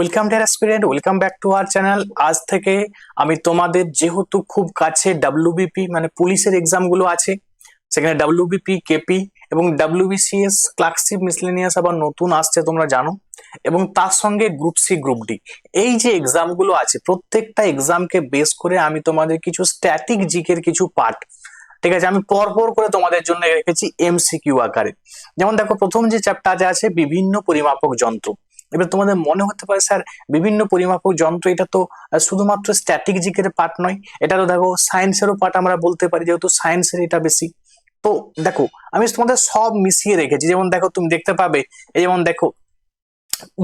Welcome dear aspirant welcome back to our channel আজ থেকে আমি তোমাদের যেহেতু খুব কাছে ডাব্লিউবিপি মানে পুলিশের এক্সামগুলো আছে, সেখানে ডাব্লিউবিপি কেপি এবং ডাব্লিউবিসিএস ক্লার্কশিপ মিসলেনিয়াস আবার নতুন আসছে, তোমরা জানো, এবং তার সঙ্গে গ্রুপ সি গ্রুপ ডি এই যে এক্সামগুলো আছে, প্রত্যেকটা এক্সামকে বেস করে আমি তোমাদের কিছু স্ট্যাটিক জিকের কিছু পার্ট ঠিক আছে, আমি পরপর করে তোমাদের জন্য রেখেছি এমসিকিউ আকারে। যেমন দেখো, প্রথম যে চ্যাপ্টারে আছে, বিভিন্ন পরিমাপক যন্ত্র। এবার তোমাদের মনে হতে পারে, স্যার, বিভিন্ন পরিমাপক যন্ত্র, এটা তো শুধুমাত্র স্ট্যাটিক জিকের পার্ট নয়। এটা তো দেখো সায়েন্সেরও পার্ট আমরা বলতে পারি, যেহেতু সায়েন্সের এটা বেশি। তো দেখো, আমি তোমাদের সব মিশিয়ে রেখেছি। যেমন দেখো, তুমি দেখতে পাবে যেমন দেখো,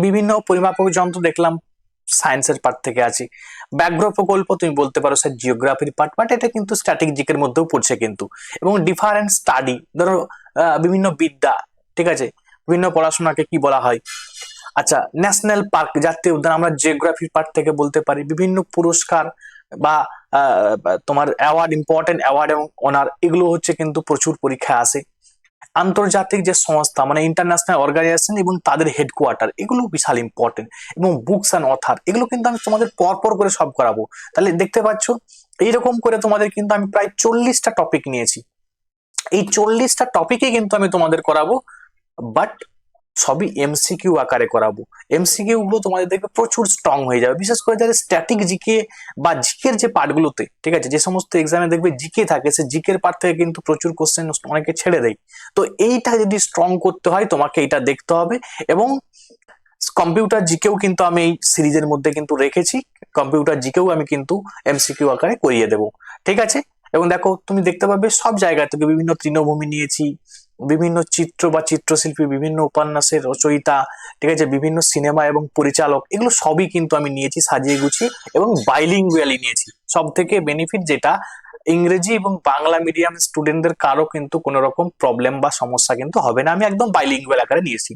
বিভিন্ন পরিমাপক যন্ত্র দেখলাম সায়েন্সের পার্ট থেকে আছে। ব্যাঘ্র প্রকল্প তুমি বলতে পারো, স্যার জিওগ্রাফির পার্ট বাট এটা কিন্তু স্ট্যাটিক জিকের মধ্যেও পড়ছে কিন্তু। এবং ডিফারেন্ট স্টাডি ধরো বিভিন্ন বিদ্যা, ঠিক আছে? বিভিন্ন পড়াশোনাকে কি বলা হয়? আচ্ছা ন্যাশনাল পার্ক, জাতীয় উদ্যান, আমরা জিওগ্রাফির পার্ট থেকে বলতে পারি। বিভিন্ন পুরস্কার বা তোমার অ্যাওয়ার্ড ইম্পর্টেন্ট অ্যাওয়ার্ড এবং অনার এগুলো হচ্ছে কিন্তু প্রচুর পরীক্ষায় আসে। আন্তর্জাতিক যে সংস্থা মানে ইন্টারন্যাশনাল অর্গানাইজেশন এবং তাদের হেডকোয়ার্টার এগুলো বিশাল ইম্পর্টেন্ট এবং বুকস অ্যান্ড অথার এগুলো কিন্তু আমি তোমাদের পরপর করে সব করাবো। তাহলে দেখতে পাচ্ছ, এইরকম করে তোমাদের কিন্তু আমি প্রায় চল্লিশটা টপিক নিয়েছি। এই চল্লিশটা টপিকে কিন্তু আমি তোমাদের করাবো বাট সবই এমসিকিউ আকারে করাবো। এমসিকিউ গুলো তোমাদের দেখবে প্রচুর স্ট্রং হয়ে যাবে। বিশেষ করে যাদের স্ট্যাটিক জিকে বা জিকের যে পার্টগুলোতে ঠিক আছে? যে সমস্ত এক্সামে দেখবে জিকে থাকে, সে জিকের পার্ট থেকে কিন্তু প্রচুর কোশ্চেন অনেকে ছেড়ে দেয়। তো এইটা যদি স্ট্রং করতে হয়, তোমাকে এটা দেখতে হবে এবং কম্পিউটার জিকেও কিন্তু আমি এই সিরিজের মধ্যে কিন্তু রেখেছি। কম্পিউটার জিকেও আমি কিন্তু এমসিকিউ আকারে করিয়ে দেবো। ঠিক আছে? এবং দেখো, তুমি দেখতে পাবে সব জায়গা থেকে বিভিন্ন তৃণভূমি নিয়েছি বিভিন্ন চিত্র বা চিত্রশিল্পী, বিভিন্ন উপন্যাসের রচয়িতা, ঠিক আছে, বিভিন্ন সিনেমা এবং পরিচালক, এগুলো সবই কিন্তু আমি নিয়েছি, সাজিয়ে গুছিয়ে এবং বাইলিঙ্গুয়ালি নিয়েছি। সব থেকে বেনিফিট যেটা, ইংরেজি এবং বাংলা মিডিয়াম স্টুডেন্টদের কারও কিন্তু কোনো রকম প্রবলেম বা সমস্যা কিন্তু হবে না। আমি একদম বাইলিঙ্গুয়াল আকারে নিয়েছি।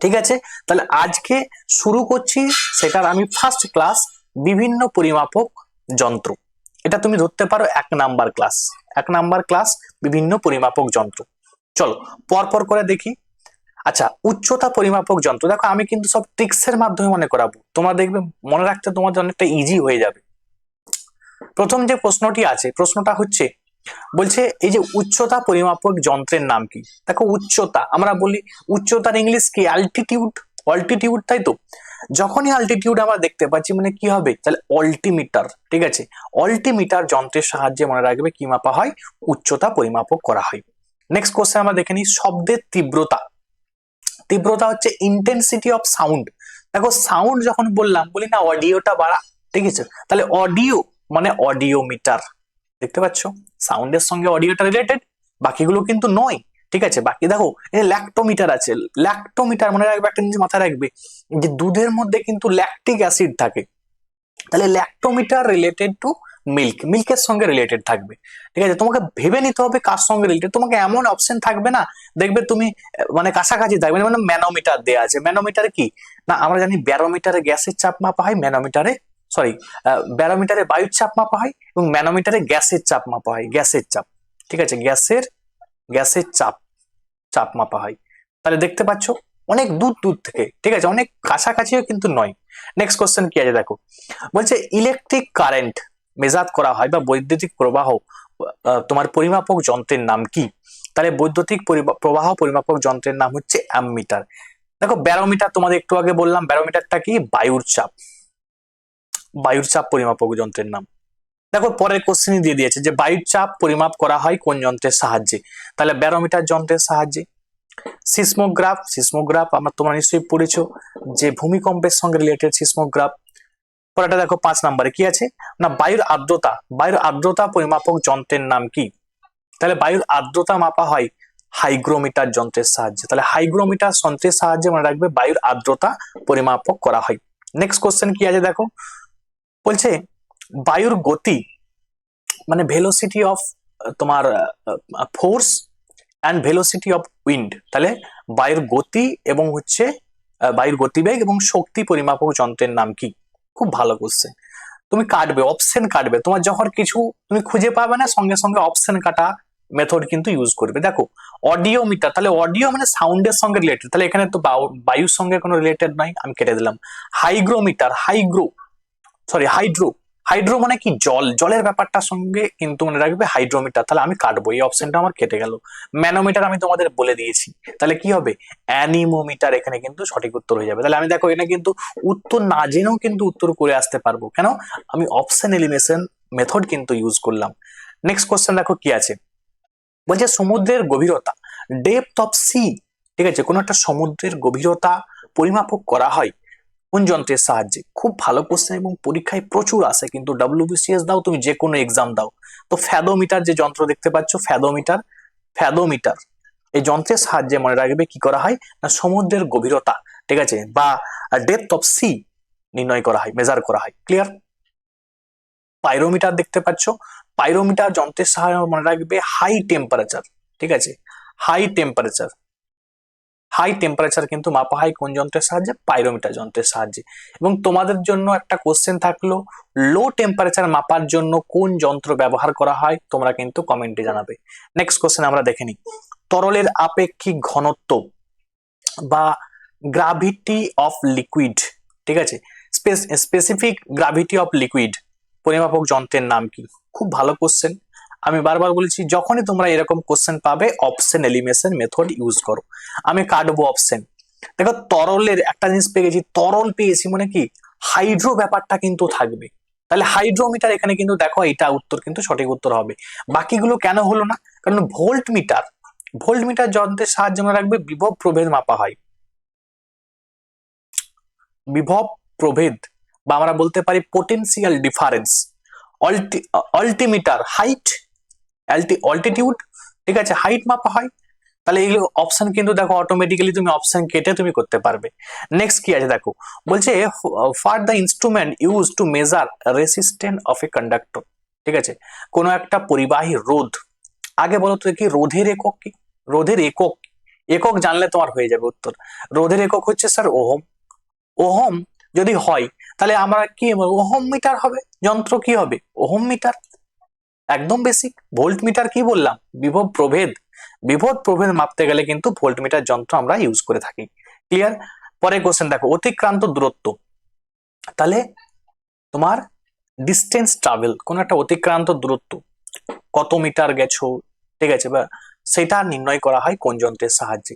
ঠিক আছে? তাহলে আজকে শুরু করছি সেটার আমি ফার্স্ট ক্লাস বিভিন্ন পরিমাপক যন্ত্র। এটা তুমি ধরতে পারো এক নাম্বার ক্লাস এক নাম্বার ক্লাস বিভিন্ন পরিমাপক যন্ত্র। চলো, পরপর করে দেখি। আচ্ছা উচ্চতা পরিমাপক যন্ত্র। দেখো, আমি কিন্তু সব ট্রিক্সের মাধ্যমে মনে করাবো। তোমরা দেখবে, মনে রাখতে তোমাদের অনেকটা ইজি হয়ে যাবে। প্রথম যে প্রশ্নটি আছে, প্রশ্নটা হচ্ছে, বলছে, এই যে উচ্চতা পরিমাপক যন্ত্রের নাম কি? দেখো, উচ্চতা। আমরা বলি, উচ্চতার ইংলিশ কি? অ্যালটিটিউড অল্টিটিউড তাই তো? যখনই অল্টিটিউড আমরা দেখতে পাচ্ছি মানে কি হবে? তাহলে অল্টিমিটার ঠিক আছে? অল্টিমিটার যন্ত্রের সাহায্যে মনে রাখবে কি মাপা হয়? উচ্চতা পরিমাপক করা হয়। নেক্সট কোশ্চেন আমরা দেখে নিই শব্দের তীব্রতা। তীব্রতা হচ্ছে ইন্টেন্সিটি অফ সাউন্ড দেখো সাউন্ড যখন বললাম, বলি না অডিওটা বাড়া, ঠিক আছে? তাহলে অডিও মানে অডিও মিটার দেখতে পাচ্ছ? সাউন্ডের সঙ্গে অডিওটা রিলেটেড বাকিগুলো কিন্তু নয়, ঠিক আছে? বাকি দেখো, এই ল্যাক্টোমিটার আছে ল্যাক্টোমিটার মনে রাখবে একটা জিনিস মাথায় রাখবে, যে দুধের মধ্যে কিন্তু ল্যাকটিক অ্যাসিড থাকে। তাহলে ল্যাক্টোমিটার রিলেটেড টু মিল্ক মিল্কের সঙ্গে রিলেটেড থাকবে। ঠিক আছে? তোমাকে ভেবে নিতে হবে কার সঙ্গে রিলেটেড তোমাকে এমন অপশন থাকবে না, দেখবে তুমি মানে কাছাকাছি থাকবে মানে ম্যানোমিটার দেওয়া আছে। ম্যানোমিটার কি? না, আমরা জানি ব্যারোমিটারে গ্যাসের চাপ মাপা হয় ম্যানোমিটারে সরি ব্যারোমিটারে বায়ুর চাপ মাপা হয় এবং ম্যানোমিটারে গ্যাসের চাপ মাপা হয়, গ্যাসের চাপ। ঠিক আছে? গ্যাসের গ্যাসের চাপ চাপ মাপা হয়। তাহলে দেখতে পাচ্ছ, অনেক দূর দূর থেকে, ঠিক আছে? অনেক কাছাকাছিও কিন্তু নয়। নেক্সট কোশ্চেন কি আছে দেখো? বলছে ইলেকট্রিক কারেন্ট মেজাজ করা হয় বা বৈদ্যুতিক প্রবাহ তোমার পরিমাপক যন্ত্রের নাম কি? তাহলে বৈদ্যুতিক পরিবা- প্রবাহ পরিমাপক যন্ত্রের নাম হচ্ছে অ্যামমিটার দেখো ব্যারোমিটার তোমাদের একটু আগে বললাম ব্যারোমিটারটা কি? বায়ুর চাপ। বায়ুর চাপ পরিমাপক যন্ত্রের নাম। দেখো, পরের কোশ্চেনই দিয়ে দিয়েছে যে বায়ুর চাপ পরিমাপ করা হয় কোন যন্ত্রের সাহায্যে? তাহলে ব্যারোমিটার যন্ত্রের সাহায্যে। সিসমোগ্রাফ সিসমোগ্রাফ আমরা তোমরা নিশ্চয়ই পড়েছো। যে ভূমিকম্পের সঙ্গে রিলেটেড সিসমোগ্রাফ পরেরটা দেখো পাঁচ নম্বরে কি আছে? না, বায়ুর আর্দ্রতা বায়ুর আর্দ্রতা পরিমাপক যন্ত্রের নাম কি? তাহলে বায়ুর আর্দ্রতা মাপা হয় হাইগ্রোমিটার যন্ত্রের সাহায্যে। তাহলে হাইগ্রোমিটার যন্ত্রের সাহায্যে মনে রাখবে বায়ুর আর্দ্রতা পরিমাপক করা হয়। নেক্সট কোশ্চেন কি আছে দেখো? বলছে, বায়ুর গতি মানে ভেলোসিটি অফ তোমার force and velocity of wind তাহলে বায়ুর গতি এবং হচ্ছে বায়ুর গতিবেগ এবং শক্তি পরিমাপক যন্ত্রের নাম কি? খুব ভালো কোশ্চেন তুমি কাটবে অপশন কাটবে। তোমার যখন কিছু তুমি খুঁজে পাবে না, সঙ্গে সঙ্গে অপশন কাটা মেথড কিন্তু ইউজ করবে। দেখো অডিও মিটার তাহলে অডিও মানে সাউন্ডের সঙ্গে রিলেটেড তাহলে এখানে তো বায়ুর সঙ্গে কোনো রিলেটেড নাই আমি কেটে দিলাম। Hygrometer hygro sorry hydro hydro মানে কি? জল। জলের ব্যাপারটার সঙ্গে কিন্তু মনে রাখবে হাইড্রোমিটার তাহলে আমি কাটবো। এই অপশনটা আমার কেটে গেল। ম্যানোমিটার আমি তোমাদের বলে দিয়েছি। তাহলে কি হবে? অ্যানিমোমিটার এখানে কিন্তু সঠিক উত্তর হয়ে যাবে। তাহলে আমি দেখো, এখানে কিন্তু উত্তর না জেনেও কিন্তু উত্তর করে আসতে পারব। কেন? আমি অপশন এলিমিনেশন মেথড কিন্তু ইউজ করলাম। নেক্সট কোশ্চেন দেখো কি আছে? বলছে সমুদ্রের গভীরতা। ডেপথ অফ সি ঠিক আছে? কোনো একটা সমুদ্রের গভীরতা পরিমাপক করা হয়। কোন যন্ত্রের সাহায্যে? খুব ভালো কোশ্চেন এবং পরীক্ষায় প্রচুর আসে, কিন্তু ডাব্লিউবিসিএস দাও, তুমি যে কোনো এক্সাম দাও। তো ফ্যাদোমিটার যে যন্ত্র দেখতে পাচ্ছ ফ্যাদোমিটার ফ্যাদোমিটার এই যন্ত্রের সাহায্যে মনে রাখবে কি করা হয়? না, সমুদ্রের গভীরতা, ঠিক আছে? বা ডেপথ অফ সি নির্ণয় করা হয় মেজার করা হয় ক্লিয়ার পাইরোমিটার দেখতে পাচ্ছ পাইরোমিটার যন্ত্রের সাহায্যে মনে রাখবে হাই টেম্পারেচার ঠিক আছে? হাই টেম্পারেচার হাই টেম্পারেচার কিন্তু মাপা হয় কোন যন্ত্রের সাহায্যে? পাইরোমিটার যন্ত্রের সাহায্যে। এবং তোমাদের জন্য একটা কোশ্চেন থাকল লো টেম্পারেচার মাপার জন্য কোন যন্ত্র ব্যবহার করা হয়? তোমরা কিন্তু কমেন্টে জানাবে। নেক্সট কোশ্চেন আমরা দেখে নিই। তরলের আপেক্ষিক ঘনত্ব বা গ্রাভিটি অফ লিকুইড ঠিক আছে? স্পেসিফিক গ্রাভিটি অফ লিকুইড পরিমাপক যন্ত্রের নাম কি? খুব ভালো কোশ্চেন আমি বারবার বলেছি, যখনই তোমরা এরকম কোশ্চেন পাবে অপশন এলিমিনেশন মেথড ইউজ করো। আমি কাটবো অপশন দেখো, তরলের একটা জিনিস পেয়ে গেছি, তরল পেয়েছি মানে কি? হাইড্রো ব্যাপারটা কিন্তু থাকবে। তাহলে হাইড্রোমিটার এখানে কিন্তু দেখো, এটা উত্তর কিন্তু সঠিক উত্তর হবে। বাকিগুলো কেন হলো না? কারণ ভোল্ট মিটার ভোল্ট মিটার যন্ত্রের সাহায্যে মনে রাখবে, বিভব প্রভেদ মাপা হয়। বিভব প্রভেদ, বা আমরা বলতে পারি potential difference altimeter height altitude ঠিক আছে? হাইট মাপা হয়। তাহলে এইগুলো অপশন কিন্তু দেখো অটোমেটিক্যালি তুমি অপশন কেটে তুমি করতে পারবে। নেক্সট কি আছে দেখো? বলছে for the instrument use to measure resistant of a conductor ঠিক আছে? কোনো একটা পরিবাহী রোধ। আগে বলো তো কি, রোধের একক কি? রোধের একক? একক জানলে তোমার হয়ে যাবে উত্তর। রোধের একক হচ্ছে স্যার ওহম। ওহম যদি হয়, তাহলে আমরা কি, ওহম মিটার হবে? যন্ত্র কি হবে? Ohm meter. একদম বেসিক ভোল্ট মিটার কি বললাম? বিভব প্রভেদ। বিভব প্রভেদ মাপতে গেলে কিন্তু ভোল্ট মিটার যন্ত্র আমরা ইউজ করে থাকি। ক্লিয়ার পরে কোশ্চেন দেখো, অতিক্রান্ত দূরত্ব। তাহলে তোমার ডিস্টেন্স ট্রাভেল কোন একটা অতিক্রান্ত দূরত্ব। কত মিটার গেছো? ঠিক আছে, বা সেটা নির্ণয় করা হয় কোন যন্ত্রের সাহায্যে।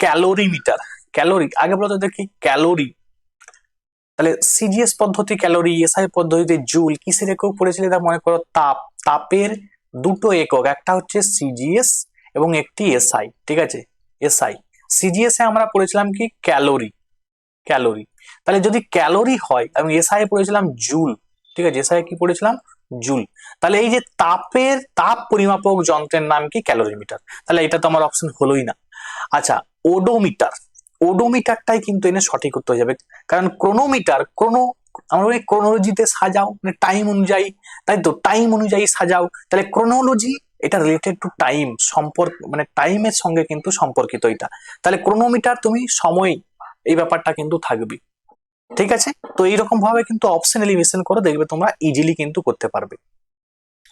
ক্যালোরি মিটার ক্যালোরি আগে বলতো দেখি ক্যালোরি তাহলে সিজিএস পদ্ধতি ক্যালোরি এসআই পদ্ধতিতে জুল কিসের একক পড়েছিল তা মনে করো? তাপ। তাপের দুটো একক, একটা হচ্ছে সিজিএস এবং একটি এসআই ঠিক আছে? এসআই সিজিএস এ আমরা পড়েছিলাম কি? ক্যালোরি ক্যালোরি তাহলে যদি ক্যালোরি হয়, আমি এসআই পড়েছিলাম জুল, ঠিক আছে? এসআই কি পড়েছিলাম? জুল। তাহলে এই যে তাপের, তাপ পরিমাপক যন্ত্রের নাম কি? ক্যালোরিমিটার তাহলে এটা তো আমার অপশন হলোই না। আচ্ছা ওডোমিটার ওডোমিটারটাই কিন্তু এনে সঠিক উত্তর যাবে। কারণ ক্রোনোমিটার ক্রোনো আমরা বলি ক্রোনোলজিতে সাজাও মানে টাইম অনুযায়ী, তাই তো? টাইম অনুযায়ী সাজাও। তাহলে ক্রোনোলজি এটা রিলেটেড টু টাইম সম্পর্ক মানে টাইমের সঙ্গে কিন্তু সম্পর্কিত এটা। তাহলে ক্রোনোমিটার তুমি সময়, এই ব্যাপারটা কিন্তু থাকবে। ঠিক আছে? তো এইরকম ভাবে কিন্তু অপশন এলিমিনেশন করে দেখবে তোমরা ইজিলি কিন্তু করতে পারবে।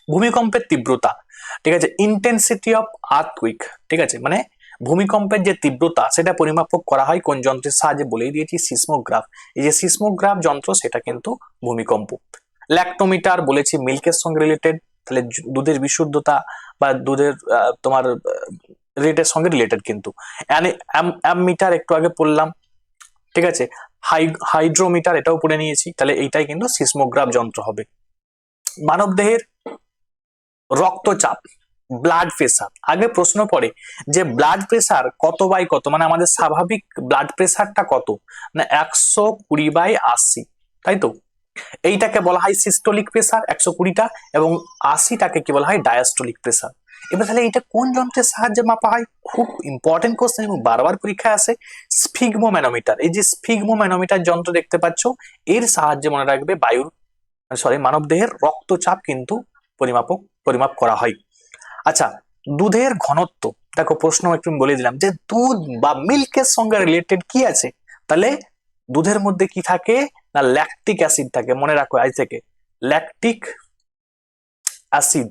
ভূমিকম্পের তীব্রতা, ঠিক আছে? ইন্টেন্সিটি অফ আর্থকুইক ঠিক আছে? মানে ভূমিকম্পের যে তীব্রতা, সেটা পরিমাপক করা হয় কোন যন্ত্রের সাহায্যে বলেই দিয়েছি, সিসমোগ্রাফ। এই যে সিসমোগ্রাফ যন্ত্র, সেটা কিন্তু ভূমিকম্প। ল্যাক্টোমিটার বলেছি, মিল্কের সঙ্গে রিলেটেড তাহলে দুধের বিশুদ্ধতা বা দুধের তোমার রেটের সঙ্গে রিলেটেড কিন্তু। মিটার একটু আগে পড়লাম, ঠিক আছে? হাই, হাইড্রোমিটার এটাও পড়ে নিয়েছি, তাহলে এইটাই কিন্তু সিসমোগ্রাফ যন্ত্র হবে। মানবদেহের রক্তচাপ ব্লাড প্রেসার আগে প্রশ্ন পড়ে যে ব্লাড প্রেসার কত বাই কত? মানে আমাদের স্বাভাবিক ব্লাড প্রেসারটা কত? মানে একশো কুড়ি বাই আশি, তাই তো? এইটাকে বলা হয় সিস্টোলিক প্রেসার একশো কুড়িটা, এবং আশিটাকে কি বলা হয়? ডায়াস্টোলিক প্রেসার এবার তাহলে এটা কোন যন্ত্রের সাহায্যে মাপা হয়? খুব ইম্পর্টেন্ট কোশ্চেন এবং বারবার পরীক্ষায় আসে স্ফিগমো ম্যানোমিটার এই যে স্ফিগমো ম্যানোমিটার যন্ত্র দেখতে পাচ্ছ, এর সাহায্যে মনে রাখবে বায়ুর সরি মানবদেহের রক্তচাপ কিন্তু পরিমাপক, পরিমাপ করা হয়। আচ্ছা দুধের ঘনত্ব, দেখো প্রশ্ন একটু বলে দিলাম, যে দুধ বা মিল্কের সঙ্গে রিলেটেড কি আছে? তাহলে দুধের মধ্যে কি থাকে? না ল্যাকটিক অ্যাসিড থাকে, মনে রাখো আজ থেকে ল্যাকটিক অ্যাসিড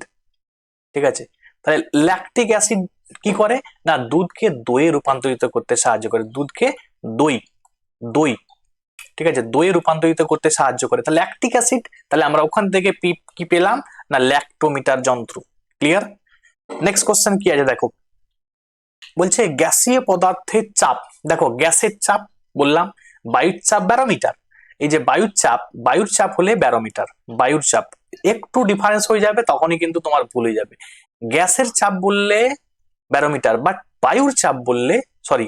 ঠিক আছে? তাহলে ল্যাকটিক অ্যাসিড কি করে? না, দুধকে দইয়ে রূপান্তরিত করতে সাহায্য করে, দুধকে দই দই, ঠিক আছে? দইয়ে রূপান্তরিত করতে সাহায্য করে। তাহলে ল্যাকটিক অ্যাসিড তাহলে আমরা ওখান থেকে কি পেলাম? না ল্যাক্টোমিটার যন্ত্র ক্লিয়ার নেক্সট কোশ্চেন কি আছে? দেখো। বলছে, গ্যাসীয় পদার্থের চাপ। দেখো, গ্যাসের চাপ বললাম, বায়ুর চাপ ব্যারোমিটার। এই যে বায়ুর চাপ বায়ুর চাপ হলে ব্যারোমিটার। বায়ুর চাপ। একটু ডিফারেন্স হয়ে যাবে, তখনই কিন্তু তোমার ভুল হয়ে যাবে। গ্যাসের চাপ বললে ব্যারোমিটার বাট বায়ুর চাপ বললে সরি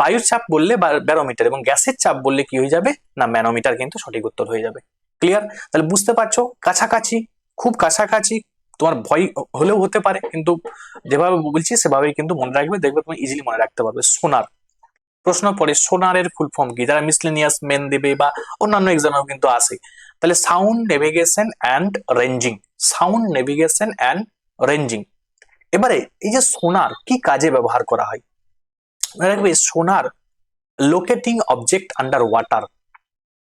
বায়ুর চাপ বললে ব্যারোমিটার এবং গ্যাসের চাপ বললে কি হয়ে যাবে? না, ম্যানোমিটার কিন্তু সঠিক উত্তর হয়ে যাবে। ক্লিয়ার তাহলে বুঝতে পারছ? কাছাকাছি, খুব কাছাকাছি তোমার ভয় হলেও হতে পারে, কিন্তু যেভাবে বলছি সেভাবেই কিন্তু মনে রাখবে, দেখবে তুমি ইজিলি মনে রাখতে পারবে। সোনার, প্রশ্ন পরে সোনারের ফুল ফর্ম কি? যারা মিসলেনিয়াস মেন দেবে বা অন্যান্য এক্সামেও কিন্তু আসে তাহলে sound navigation and ranging sound navigation and ranging এবারে এই যে সোনার, কি কাজে ব্যবহার করা হয়? মনে রাখবে, সোনার লোকেটিং অবজেক্ট আন্ডার ওয়াটার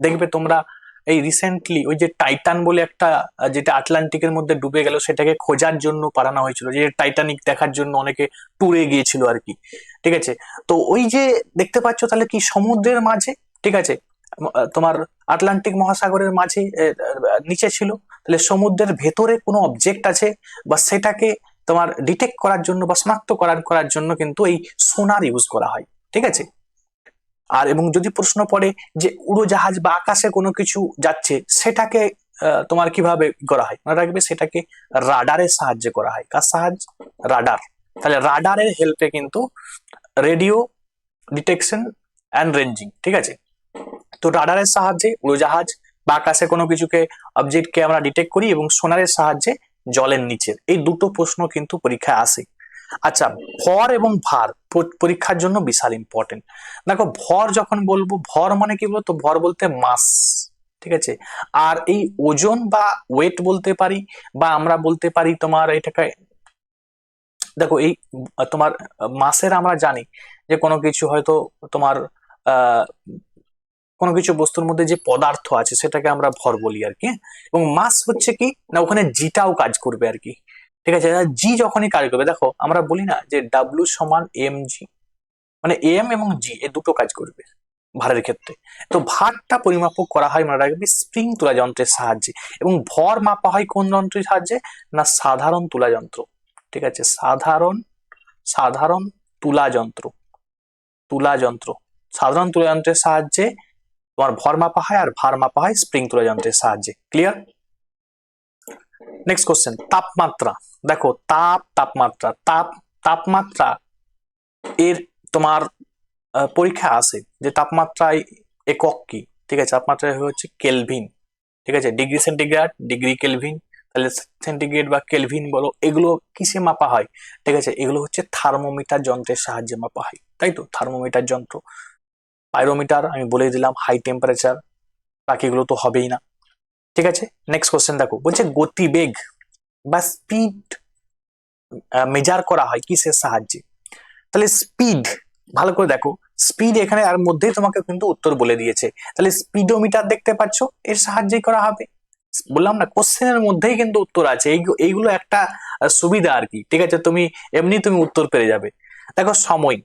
দেখবে তোমরা এই রিসেন্টলি ওই যে টাইটান বলে একটা যেটা আটলান্টিকের মধ্যে ডুবে গেল, সেটাকে খোঁজার জন্য পাঠানো হয়েছিল। যে টাইটানিক দেখার জন্য অনেকে ট্যুরে গিয়েছিল আর কি। ঠিক আছে? তো ওই যে দেখতে পাচ্ছ তাহলে কি সমুদ্রের মাঝে? ঠিক আছে? তোমার আটলান্টিক মহাসাগরের মাঝে নিচে ছিল। তাহলে সমুদ্রের ভেতরে কোনো অবজেক্ট আছে? বা সেটাকে তোমার ডিটেক্ট করার জন্য বা শনাক্ত করার করার জন্য কিন্তু এই সোনার ইউজ করা হয়। ঠিক আছে? আর এবং যদি প্রশ্ন পড়ে যে উড়োজাহাজ বা আকাশে কোনো কিছু যাচ্ছে, সেটাকে তোমার কীভাবে করা হয়? মনে রাখবে সেটাকে রাডারের সাহায্যে করা হয়। কার সাহায্য? রাডার। তাহলে রাডারের হেল্পে কিন্তু রেডিও ডিটেকশন অ্যান্ড রেঞ্জিং, ঠিক আছে? তো রাডারের সাহায্যে উড়োজাহাজ বা আকাশে কোনো কিছুকে, অবজেক্টকে আমরা ডিটেক্ট করি এবং সোনারের সাহায্যে জলের নিচের এই দুটো প্রশ্ন কিন্তু পরীক্ষায় আসে। আচ্ছা ভর এবং ভার পরীক্ষার জন্য বিশাল ইম্পর্টেন্ট দেখো, ভর যখন বলব, ভর মানে কি বলতো? ভর বলতে মাস ঠিক আছে? আর এই ওজন বা ওয়েট বলতে পারি, বা আমরা বলতে পারি তোমার এটাকে, দেখো, এই তোমার মাসের আমরা জানি যে কোনো কিছু হয়তো তোমার কোনো কিছু বস্তুর মধ্যে যে পদার্থ আছে, সেটাকে আমরা ভর বলি আর কি হ্যাঁ? এবং মাস হচ্ছে কি? না, ওখানে জিটাও কাজ করবে আর কি। ঠিক আছে? জি যখনই কাজ করবে, দেখো, আমরা বলি না যে ডাব্লিউ সমান এম জি মানে এম এবং জি এই দুটো কাজ করবে ভারের ক্ষেত্রে। তো ভারটা পরিমাপক করা হয়, মনে রাখবে স্প্রিং তুলা যন্ত্রের সাহায্যে। এবং ভর মাপা হয় কোন যন্ত্রের সাহায্যে? না, সাধারণ তুলা যন্ত্র। ঠিক আছে? সাধারণ সাধারণ তুলা যন্ত্র। তুলা যন্ত্র। সাধারণ তুলা যন্ত্রের সাহায্যে তোমার ভর মাপা হয় আর ভার মাপা হয় স্প্রিং তুলা যন্ত্রের সাহায্যে। ক্লিয়ার নেক্সট কোশ্চেন তাপমাত্রা। দেখো, তাপ, তাপমাত্রা। তাপ, তাপমাত্রা এর তোমার পরীক্ষা আসে যে তাপমাত্রায় একক কি? ঠিক আছে তাপমাত্রা হচ্ছে কেলভিন। ঠিক আছে, ডিগ্রি সেন্টিগ্রেড, ডিগ্রি কেলভিন। তাহলে সেন্টিগ্রেড বা কেলভিন বলো, এগুলো কিসে মাপা হয়? ঠিক আছে, এগুলো হচ্ছে থার্মোমিটার যন্ত্রের সাহায্যে মাপা হয়। তাই তো? থার্মোমিটার যন্ত্র। পাইরোমিটার, আমি বলে দিলাম হাই টেম্পারেচার বাকিগুলো তো হবেই না। ঠিক আছে? নেক্সট কোশ্চেন দেখো। বলছে গতিবেগ বা স্পিড মেজার করা হয় কিসের সাহায্যে? তাহলে স্পিড ভালো করে দেখো। স্পিড এখানে আর মধ্যেই তোমাকে কিন্তু উত্তর বলে দিয়েছে। তাহলে স্পিডোমিটার দেখতে পাচ্ছ, এর সাহায্যেই করা হবে। বললাম না কোশ্চেনের মধ্যেই কিন্তু উত্তর আছে। এই- এইগুলো একটা সুবিধা আর কি। ঠিক আছে? তুমি, এমনি তুমি উত্তর পেয়ে যাবে। দেখো সময়।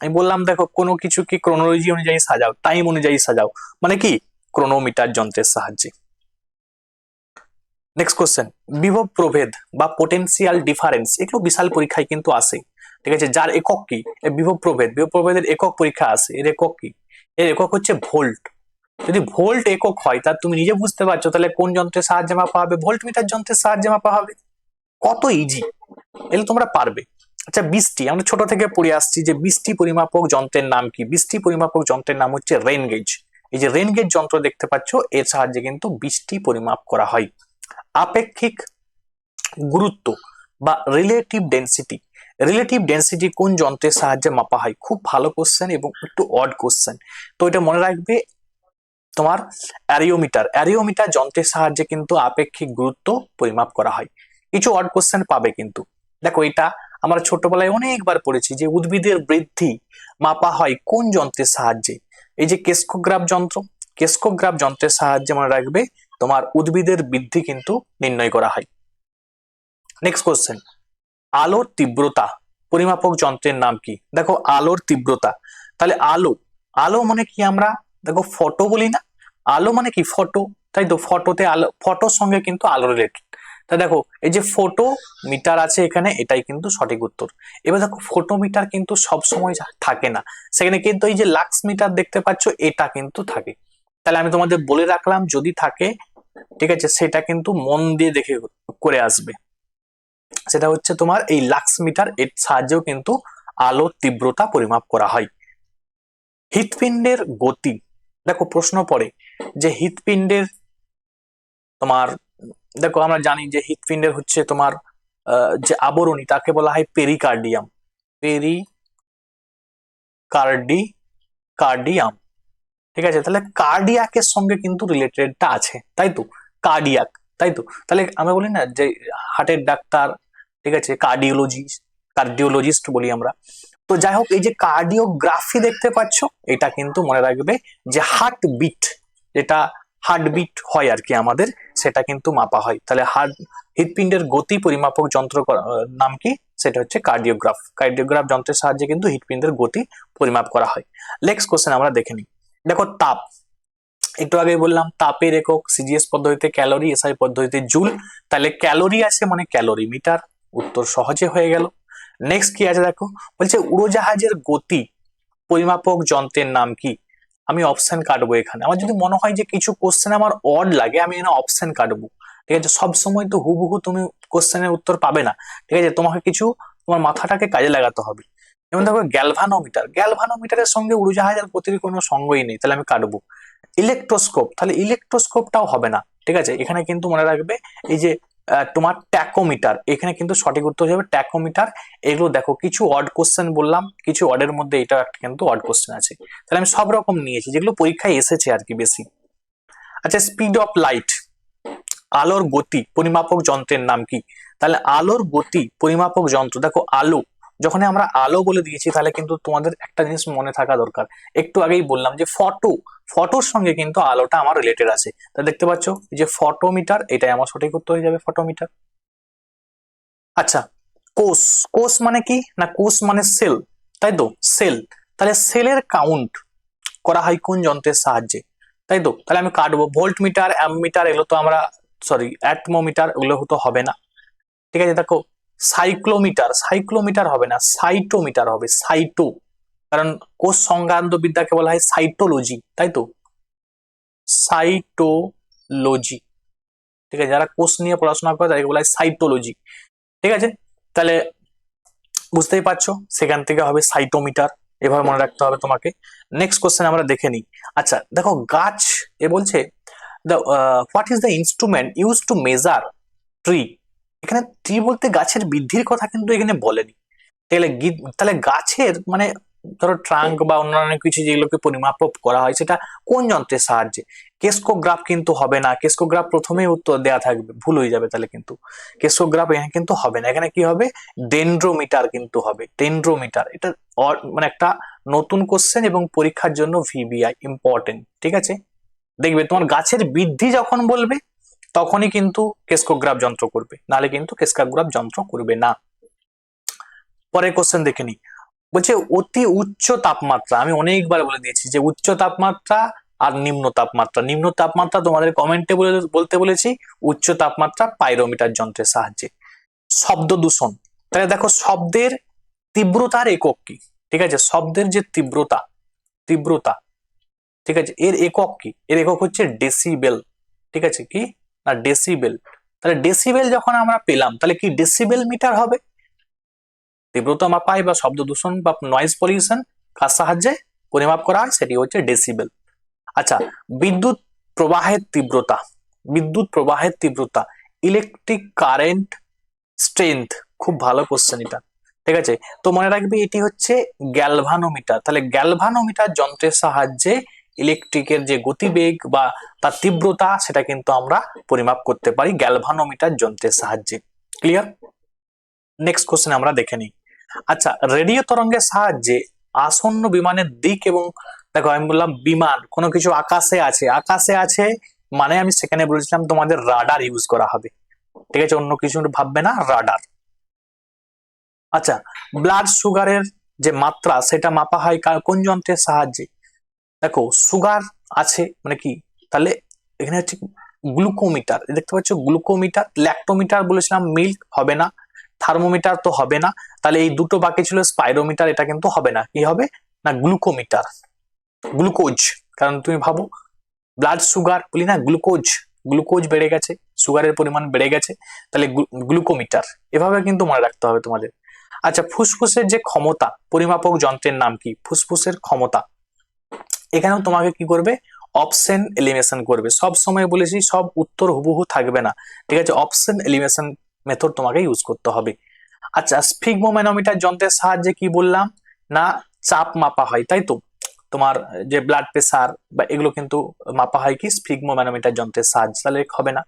আমি বললাম, দেখো, কোনো কিছুকে ক্রোনোলজি অনুযায়ী সাজাও টাইম অনুযায়ী সাজাও। মানে কি? ক্রোনোমিটার যন্ত্রের সাহায্যে। নেক্সট কোশ্চেন বিভব প্রভেদ বা পোটেনশিয়াল ডিফারেন্স এগুলো বিশাল পরীক্ষায় কিন্তু আসে। ঠিক আছে? যার একক কি? বিভব প্রভেদ। বিভব প্রভেদের একক পরীক্ষা আসে। এর একক কি? এর একক হচ্ছে ভোল্ট যদি ভোল্ট একক হয়, তা তুমি নিজে বুঝতে পারছ, তাহলে কোন যন্ত্রের সাহায্যে মাপা হবে? ভোল্ট মিটার যন্ত্রের সাহায্যে মাপা হবে। কত ইজি এগুলো তোমরা পারবে। আচ্ছা বৃষ্টি। আমরা ছোট থেকে পড়ে আসছি যে বৃষ্টি পরিমাপক যন্ত্রের নাম কি? বৃষ্টি পরিমাপক যন্ত্রের নাম হচ্ছে রেন গেজ এই যে রেন গেজ যন্ত্র দেখতে পাচ্ছ, এর সাহায্যে কিন্তু বৃষ্টি পরিমাপ করা হয়। আপেক্ষিক গুরুত্ব বা রিলেটিভ ডেন্সিটি রিলেটিভ ডেন্সিটি কোন যন্ত্রের সাহায্যে মাপা হয়? খুব ভালো কোশ্চেন এবং একটু অড কোশ্চেন তো এটা মনে রাখবে তোমার অ্যারিওমিটার অ্যারিওমিটার যন্ত্রের সাহায্যে কিন্তু আপেক্ষিক গুরুত্ব পরিমাপ করা হয়। কিছু অড কোশ্চেন পাবে কিন্তু। দেখো এটা আমরা ছোটবেলায় অনেকবার পড়েছি যে উদ্ভিদের বৃদ্ধি মাপা হয় কোন যন্ত্রের সাহায্যে। এই যে কেস্কোগ্রাফ যন্ত্র, কেস্কোগ্রাফ যন্ত্রের সাহায্যে মনে রাখবে তোমার উদ্ভিদের বৃদ্ধি কিন্তু নির্ণয় করা হয়। নেক্সট কোশ্চেন আলোর তীব্রতা। পরিমাপক যন্ত্রের নাম কি? দেখো, আলোর তীব্রতা। তাহলে আলো আলো মানে কি আমরা? দেখো ফটো বলি না? আলো মানে কি? ফটো তাই তো ফটোতে আলো ফটোর সঙ্গে কিন্তু আলো রিলেটেড তা দেখো, এই যে ফটো মিটার আছে এখানে, এটাই কিন্তু সঠিক উত্তর। এবার দেখো ফটো মিটার কিন্তু সবসময় থাকে না। সেখানে কিন্তু এই যে লাক্স মিটার দেখতে পাচ্ছ, এটা কিন্তু থাকে। তাহলে আমি তোমাদের বলে রাখলাম, যদি থাকে, ঠিক আছে, সেটা কিন্তু মন দিয়ে দেখে করে আসবে। সেটা হচ্ছে তোমার এই লাক্স মিটার, এর সাহায্যেও কিন্তু আলোর তীব্রতা পরিমাপ করা হয়। হৃৎপিণ্ডের গতি, দেখো প্রশ্ন পড়ে যে হৃৎপিণ্ডের তোমার, দেখো আমরা জানি যে হৃৎপিণ্ডের হচ্ছে তোমার যে আবরণী, তাকে বলা হয় পেরিকার্ডিয়াম পেরি কার্ডি কার্ডিয়াম ঠিক আছে? তাহলে কার্ডিয়াকের সঙ্গে কিন্তু রিলেটেডটা আছে, তাই তো? কার্ডিয়াক তাই তো? তাহলে আমরা বলি না যে হার্টের ডাক্তার, ঠিক আছে? কার্ডিওলজি কার্ডিওলজিস্ট বলি আমরা। তো যাই হোক, এই যে কার্ডিওগ্রাফি দেখতে পাচ্ছ, এটা কিন্তু মনে রাখবে যে হার্ট বিট যেটা হার্টবিট হয় আর কি আমাদের, সেটা কিন্তু মাপা হয়। তাহলে হার্ট হৃৎপিণ্ডের গতি পরিমাপক যন্ত্র নাম কি? সেটা হচ্ছে কার্ডিওগ্রাফ কার্ডিওগ্রাফ যন্ত্রের সাহায্যে কিন্তু হৃৎপিণ্ডের গতি পরিমাপ করা হয়। নেক্সট কোশ্চেন আমরা দেখে নিই। দেখো তাপ। একটু আগে বললাম, তাপের একক সিজিএস পদ্ধতিতে ক্যালোরি এসআই পদ্ধতিতে জুল তাহলে ক্যালোরি আছে মানে ক্যালোরি মিটার উত্তর সহজে হয়ে গেল। নেক্সট কি আছে দেখো? বলছে উড়োজাহাজের গতি, পরিমাপক যন্ত্রের নাম কি? আমি অপশন কাটবো এখানে। আমার যদি মনে হয় যে কিছু কোশ্চেন আমার অড লাগে, আমি এখানে অপশন কাটবো। ঠিক আছে? সব সময় তো হুবহু তুমি কোশ্চেনের উত্তর পাবে না। ঠিক আছে? তোমাকে কিছু তোমার মাথাটাকে কাজে লাগাতে হবে। যেমন দেখো গ্যালভানোমিটার গ্যালভানোমিটারের সঙ্গে উড়োজাহাজের গতির কোনো সঙ্গই নেই, তাহলে আমি কাটবো। ইলেকট্রোস্কোপ তাহলে ইলেকট্রোস্কোপটাও হবে না, ঠিক আছে? এখানে কিন্তু মনে রাখবে, এই যে তোমার ট্যাকোমিটার এখানে কিন্তু সঠিক উত্তর যাবে ট্যাকোমিটার এগুলো দেখো, কিছু অড কোশ্চেন বললাম, কিছু অডের মধ্যে এটাও একটা কিন্তু অড কোশ্চেন আছে। তাহলে আমি সব রকম নিয়েছি, যেগুলো পরীক্ষায় এসেছে আর কি বেশি। আচ্ছা স্পিড অফ লাইট আলোর গতি, পরিমাপক যন্ত্রের নাম কি? তাহলে আলোর গতি, পরিমাপক যন্ত্র, দেখো, আলো যখন আমরা আলো বলে দিয়েছি, তাহলে কিন্তু তোমাদের একটা জিনিস মনে থাকা দরকার। একটু আগেই বললাম যে ফটো, ফটোর সঙ্গে কিন্তু আলোটা আমার রিলেটেড আছে। তা দেখতে পাচ্ছ যে ফটোমিটার, এটাই আমার সঠিক উত্তর হয়ে যাবে ফটোমিটার। আচ্ছা কোষ কোষ মানে কি? না, কোষ মানে সেল, তাই তো? সেল। তাহলে সেলের কাউন্ট করা হয় কোন যন্ত্রের সাহায্যে? তাই তো? তাহলে আমি কাটবো। ভোল্ট মিটার অ্যামমিটার, এগুলো তো আমরা সরি অ্যাটমোমিটার, এগুলো তো হবে না। ঠিক আছে, দেখো সাইক্লোমিটার সাইক্লোমিটার হবে না, সাইটোমিটার হবে, সাইটো। কারণ কোষ সংক্রান্ত বিদ্যাকে বলা হয় সাইটোলজি, তাই তো? সাইটোলজি। ঠিক আছে, যারা কোষ নিয়ে পড়াশোনা করে তাদেরকে বলা হয় সাইটোলজি। ঠিক আছে? তাহলে বুঝতেই পারছ, সেখান থেকে হবে সাইটোমিটার, এভাবে মনে রাখতে হবে তোমাকে। নেক্সট কোশ্চেন আমরা দেখে নিই। আচ্ছা দেখো, গাছ এ বলছে the what is the instrument use to measure tree এখানে ট্রি বলতে গাছের বৃদ্ধির কথা কিন্তু এখানে বলেনি। তাহলে তাহলে গাছের মানে ধরো ট্রাঙ্ক বা অন্যান্য কিছু যেগুলোকে পরিমাপ করা হয়, সেটা কোন যন্ত্রের সাহায্যে? কেস্কোগ্রাফ কিন্তু হবে না। কেস্কোগ্রাফ প্রথমেই উত্তর দেওয়া থাকবে, ভুল হয়ে যাবে তাহলে কিন্তু। কেস্কোগ্রাফ এখানে কিন্তু হবে না। এখানে কি হবে? ডেন্ড্রোমিটার কিন্তু হবে। ডেন্ড্রোমিটার এটা মানে একটা নতুন কোশ্চেন এবং পরীক্ষার জন্য ভিবিআই ইম্পর্টেন্ট ঠিক আছে? দেখবে তোমার গাছের বৃদ্ধি যখন বলবে তখনই কিন্তু কেস্কোগ্রাফ যন্ত্র করবে। নাহলে কিন্তু কেস্কোগ্রাফ যন্ত্র করবে না। পরের কোশ্চেন দেখে নি বলছে, অতি উচ্চ তাপমাত্রা আমি অনেকবার বলে দিয়েছি যে, উচ্চ তাপমাত্রা আর নিম্ন তাপমাত্রা। নিম্ন তাপমাত্রা তোমাদের কমেন্টে বলে, বলতে বলেছি, উচ্চ তাপমাত্রা পাইরোমিটার যন্ত্রের সাহায্যে। শব্দ দূষণ। তাহলে দেখো, শব্দের তীব্রতার একক কি? ঠিক আছে? শব্দের যে তীব্রতা তীব্রতা, ঠিক আছে? এর একক কি? এর একক হচ্ছে ডেসিবেল ঠিক আছে? কি? না ডেসিবেল তাহলে ডেসিবেল যখন আমরা পেলাম, তাহলে কি ডেসিবেল মিটার হবে? তীব্রতা মাপাই বা শব্দ দূষণ বা নয়েজ পলিউশন কার সাহায্যে পরিমাপ করা হয়? সেটি হচ্ছে ডেসিবেল আচ্ছা বিদ্যুৎ প্রবাহের তীব্রতা, বিদ্যুৎ প্রবাহের তীব্রতা ইলেকট্রিক কারেন্ট স্ট্রেংথ খুব ভালো কোশ্চেন এটা। ঠিক আছে? তো মনে রাখবি এটি হচ্ছে গ্যালভানোমিটার তাহলে গ্যালভানোমিটার যন্ত্রের সাহায্যে ইলেকট্রিকের যে গতিবেগ বা তার তীব্রতা, সেটা কিন্তু আমরা পরিমাপ করতে পারি গ্যালভানোমিটার যন্ত্রের সাহায্যে। ক্লিয়ার নেক্সট কোশ্চেন আমরা দেখে নিই। আচ্ছা রেডিও তরঙ্গের সাহায্যে আসন্ন বিমানের দিক এবং দেখো আমি বললাম বিমান, কোনো কিছু আকাশে আছে। আকাশে আছে মানে আমি সেখানে বলেছিলাম তোমাদের রাডার ইউজ করা হবে। ঠিক আছে, অন্য কিছু ভাববে না রাডার আচ্ছা ব্লাড সুগারের যে মাত্রা, সেটা মাপা হয় কোন যন্ত্রের সাহায্যে? দেখো সুগার আছে মানে কি? তাহলে এখানে হচ্ছে গ্লুকোমিটার দেখতে পাচ্ছ গ্লুকোমিটার ল্যাক্টোমিটার বলেছিলাম মিল্ক হবে না থার্মোমিটার তো হবে না, তাহলে এই দুটো বাকি ছিল স্পাইরোমিটার এটা কিন্তু হবে না, কি হবে? না গ্লুকোমিটার গ্লুকোজ কারণ তুমি ভাবো ব্লাড সুগার বলি না গ্লুকোজ গ্লুকোজ বেড়ে গেছে সুগারের পরিমাণ বেড়ে গেছে, তাহলে গ্লুকোমিটার এভাবে কিন্তু মনে রাখতে হবে তোমাদের। আচ্ছা ফুসফুসের যে ক্ষমতা, পরিমাপক যন্ত্রের নাম কি? ফুসফুসের ক্ষমতা এখানেও তোমাকে কি করবে? অপশন এলিমিনেশন করবে। সব সময় বলেছি, সব উত্তর হুবহু থাকবে না। ঠিক আছে? অপশন এলিমিনেশন মেথড তোমাকে ইউজ করতে হবে। আচ্ছা স্ফিগমোম্যানোমিটার যন্ত্রের সাহায্যে কি বললাম? না, চাপ মাপা হয়, তাই তো? তোমার যে ব্লাড প্রেসার বা এগুলো কিন্তু মাপা হয় কি? স্ফিগমোম্যানোমিটার যন্ত্রের সাহায্যে। তাহলে হবে না।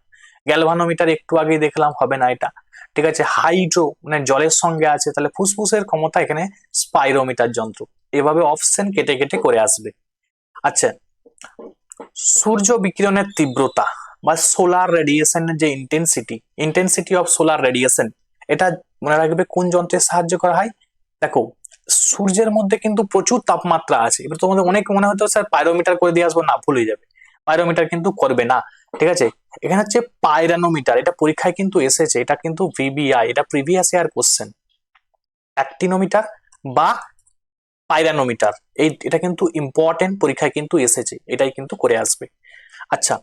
গ্যালভানোমিটার একটু আগেই দেখলাম, হবে না এটা। ঠিক আছে? হাইড্রো মানে জলের সঙ্গে আছে। তাহলে ফুসফুসের ক্ষমতা এখানে স্পাইরোমিটার যন্ত্র। এভাবে অপশন কেটে কেটে করে আসবে। আচ্ছা সূর্য বিকিরণের তীব্রতা বা সোলার রেডিয়েশনের যে intensity intensity of solar radiation এটা মনে রাখবে কোন যন্ত্রের সাহায্য করা হয়? দেখো, সূর্যের মধ্যে কিন্তু প্রচুর তাপমাত্রা আছে। এবার তোমাদের অনেক মনে হতো স্যার পাইরোমিটার করে দিয়ে আসব। না, ভুল হয়ে যাবে। পাইরোমিটার কিন্তু করবে না, ঠিক আছে? এখানে হচ্ছে পাইরানোমিটার এটা পরীক্ষায় কিন্তু এসেছে, এটা কিন্তু ভিবিআই এটা প্রিভিয়াস ইয়ার কোশ্চেন অ্যাক্টিনোমিটার বা পাইরানোমিটার এই, এটা কিন্তু ইম্পর্টেন্ট পরীক্ষায় কিন্তু এসেছে, এটাই কিন্তু করে আসবে। আচ্ছা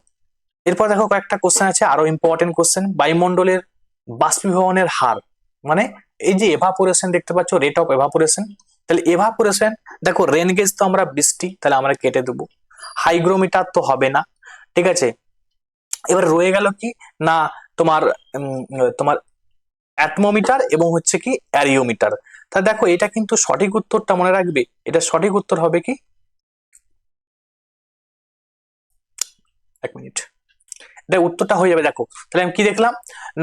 এরপর দেখো কয়েকটা কোশ্চেন আছে, আরও ইম্পর্টেন্ট কোশ্চেন বায়ুমণ্ডলের বাষ্পীভবনের হার। মানে এই যে এভাপোরেশন দেখতে পাচ্ছ রেট অফ এভাপোরেশন তাহলে এভাপোরেশন দেখো রেন গেজ তো আমরা বৃষ্টি, তাহলে আমরা কেটে দেবো। হাইগ্রোমিটার তো হবে না, ঠিক আছে? এবার রয়ে গেল কি? না, তোমার তোমার অ্যাটমোমিটার এবং হচ্ছে কি অ্যারিওমিটার তা দেখো, এটা কিন্তু সঠিক উত্তরটা মনে রাখবে। এটা সঠিক উত্তর হবে কি? এক মিনিট। এটা উত্তরটা হয়ে যাবে, দেখো। তাহলে আমি কি দেখলাম?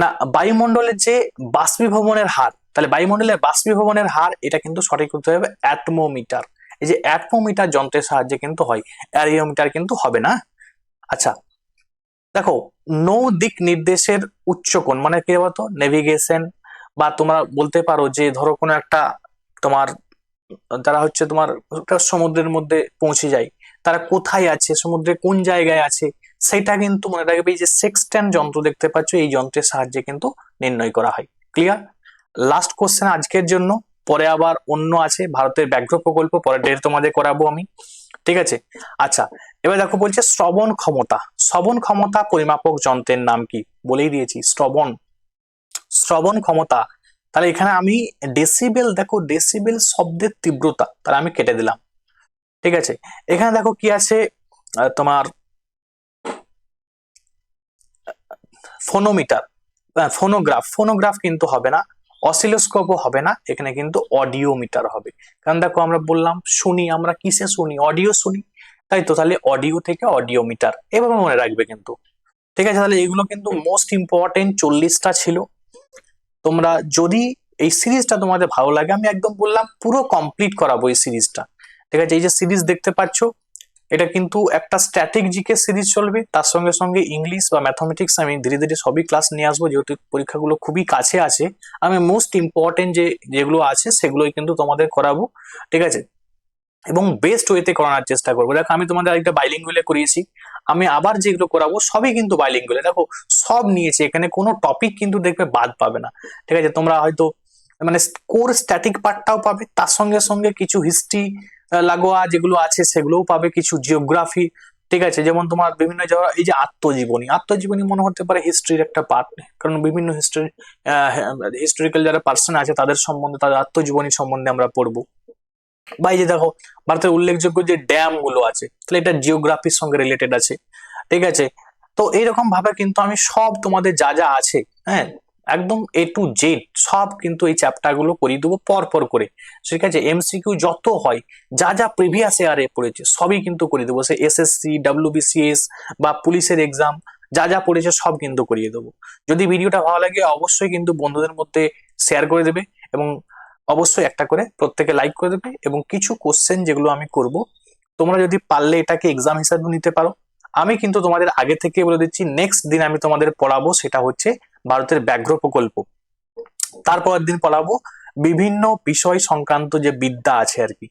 না, বায়ুমণ্ডলের যে বাষ্পীভবনের হার, তাহলে বায়ুমণ্ডলের বাষ্পীভবনের হার, এটা কিন্তু সঠিক উত্তর হবে অ্যাটমোমিটার। এই যে অ্যাটমোমিটার যন্ত্রের সাহায্যে কিন্তু হয়, অ্যারিওমিটার কিন্তু হবে না? আচ্ছা দেখো নৌ দিক নির্দেশের উচ্চকোণ মানে কি বলতো? নেভিগেশন বা তোমরা বলতে পারো যে ধরো কোনো একটা তোমার যারা হচ্ছে তোমার সমুদ্রের মধ্যে পৌঁছে যায়। তারা কোথায় আছে, সমুদ্রে কোন জায়গায় আছে, সেটা কিন্তু মনে রাখবে এই যে সেক্সট্যান্ড যন্ত্র দেখতে পাচ্ছ, এই যন্ত্রের সাহায্যে কিন্তু নির্ণয় করা হয়। ক্লিয়ার লাস্ট কোশ্চেন আজকের জন্য, পরে আবার অন্য আছে, ভারতের ব্যাঘ্র প্রকল্প, পরে ডেট তোমাদের করাবো আমি। ঠিক আছে? আচ্ছা এবার দেখো বলছে শ্রবণ ক্ষমতা। শ্রবণ ক্ষমতা পরিমাপক যন্ত্রের নাম কি? বলেই দিয়েছি, শ্রবণ। শ্রবণ ক্ষমতা, তাহলে এখানে আমি ডেসিবেল দেখো ডেসিবেল শব্দের তীব্রতা, তাহলে আমি কেটে দিলাম। ঠিক আছে? এখানে দেখো কি আছে? তোমার ফোনোমিটার ফোনোগ্রাফ ফোনোগ্রাফ কিন্তু হবে না অসিলোস্কোপও হবে না, এখানে কিন্তু অডিও মিটার হবে। কারণ দেখো আমরা বললাম, শুনি, আমরা কিসে শুনি? অডিও শুনি। তাই তো? তাহলে অডিও থেকে অডিও মিটার এভাবে মনে রাখবে কিন্তু। ঠিক আছে? তাহলে এগুলো কিন্তু মোস্ট ইম্পর্টেন্ট চল্লিশটা ছিল। তোমরা যদি এই সিরিজটা তোমাদের ভালো লাগে, আমি একদম বললাম পুরো কমপ্লিট করাবো এই সিরিজটা। ঠিক আছে, এই যে সিরিজ দেখতে পাচ্ছ, এটা কিন্তু একটা স্ট্যাটিক জিকে সিরিজ চলবে। তার সঙ্গে সঙ্গে ইংলিশ বা ম্যাথমেটিক্স আমি ধীরে ধীরে সবই ক্লাস নিয়ে আসব, যেহেতু পরীক্ষাগুলো খুবই কাছে আছে। আমি মোস্ট ইম্পর্টেন্ট যে, যেগুলো আছে, সেগুলোই কিন্তু তোমাদের করাবো। ঠিক আছে? এবং বেস্ট ওয়েতে করানোর চেষ্টা করব। দেখো, আমি তোমাদের একটা বাইলিঙ্গুলে করিয়েছি। আমি আবার যেগুলো করাবো সবই কিন্তু বাইলিঙ্গুলে দেখো, সব নিয়েছি, এখানে কোনো টপিক কিন্তু দেখবে বাদ পাবে না। ঠিক আছে, তোমরা হয়তো মানে কোর স্ট্যাটিক পার্টটাও পাবে, তার সঙ্গে সঙ্গে কিছু হিস্ট্রি লাগোয়া যেগুলো আছে, সেগুলোও পাবে, কিছু জিওগ্রাফি ঠিক আছে? যেমন তোমার বিভিন্ন জায়গা, এই যে আত্মজীবনী। আত্মজীবনী মনে হতে পারে হিস্ট্রির একটা পার্ট কারণ বিভিন্ন হিস্ট্রি হিস্টোরিক্যাল যারা পার্সন আছে, তাদের সম্বন্ধে, তাদের আত্মজীবনী সম্বন্ধে আমরা পড়ব। বা এই যে দেখো, ভারতের উল্লেখযোগ্য যে ড্যামগুলো আছে, তাহলে এটা জিওগ্রাফির সঙ্গে রিলেটেড আছে, ঠিক আছে? তো এইরকম ভাবে কিন্তু আমি সব তোমাদের যা যা আছে হ্যাঁ একদম এ টু জেড সব কিন্তু এই চ্যাপ্টারগুলো করিয়ে দেবো পর পর করে, ঠিক আছে? এমসিকিউ যত হয়, যা যা প্রিভিয়াস ইয়ারে পড়েছে, সবই কিন্তু করিয়ে দেবো। সে এসএসসি ডাব্লিউবিসিএস বা পুলিশের এক্সাম যা যা পড়েছে সব কিন্তু করিয়ে দেবো। যদি ভিডিওটা ভালো লাগে, অবশ্যই কিন্তু বন্ধুদের মধ্যে শেয়ার করে দেবে এবং অবশ্যই একটা করে প্রত্যেকে লাইক করে দেবে এবং কিছু কোশ্চেন যেগুলো আমি করব, তোমরা যদি পারলে এটাকে এক্সাম হিসাবে নিতে পারো। আমি কিন্তু তোমাদের আগে থেকে বলে দিচ্ছি নেক্সট দিন আমি তোমাদের পড়াবো সেটা হচ্ছে ভারতের ব্যাঘ্র প্রকল্প। তারপরের দিন পড়াবো বিভিন্ন বিষয় সংক্রান্ত যে বিদ্যা আছে আর কি।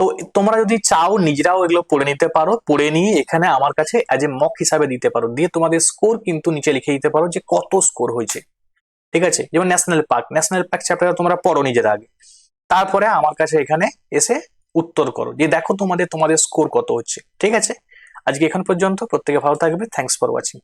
তো তোমরা যদি চাও নিজেরাও এগুলো পড়ে নিতে পারো, পড়ে নিয়ে এখানে আমার কাছে অ্যাজ এ মক হিসাবে দিতে পারো। দিয়ে তোমাদের স্কোর কিন্তু নিচে লিখে দিতে পারো যে কত স্কোর হয়েছে। ঠিক আছে? যেমন ন্যাশনাল পার্ক ন্যাশনাল পার্ক চ্যাপ্টারটা তোমরা পড়ো নিজের আগে। তারপরে আমার কাছে এখানে এসে উত্তর করো, যে দেখো তোমাদের তোমাদের স্কোর কত হচ্ছে, ঠিক আছে? আজকে এখন পর্যন্ত, প্রত্যেকে ভালো থাকবে থ্যাংকস ফর ওয়াচিং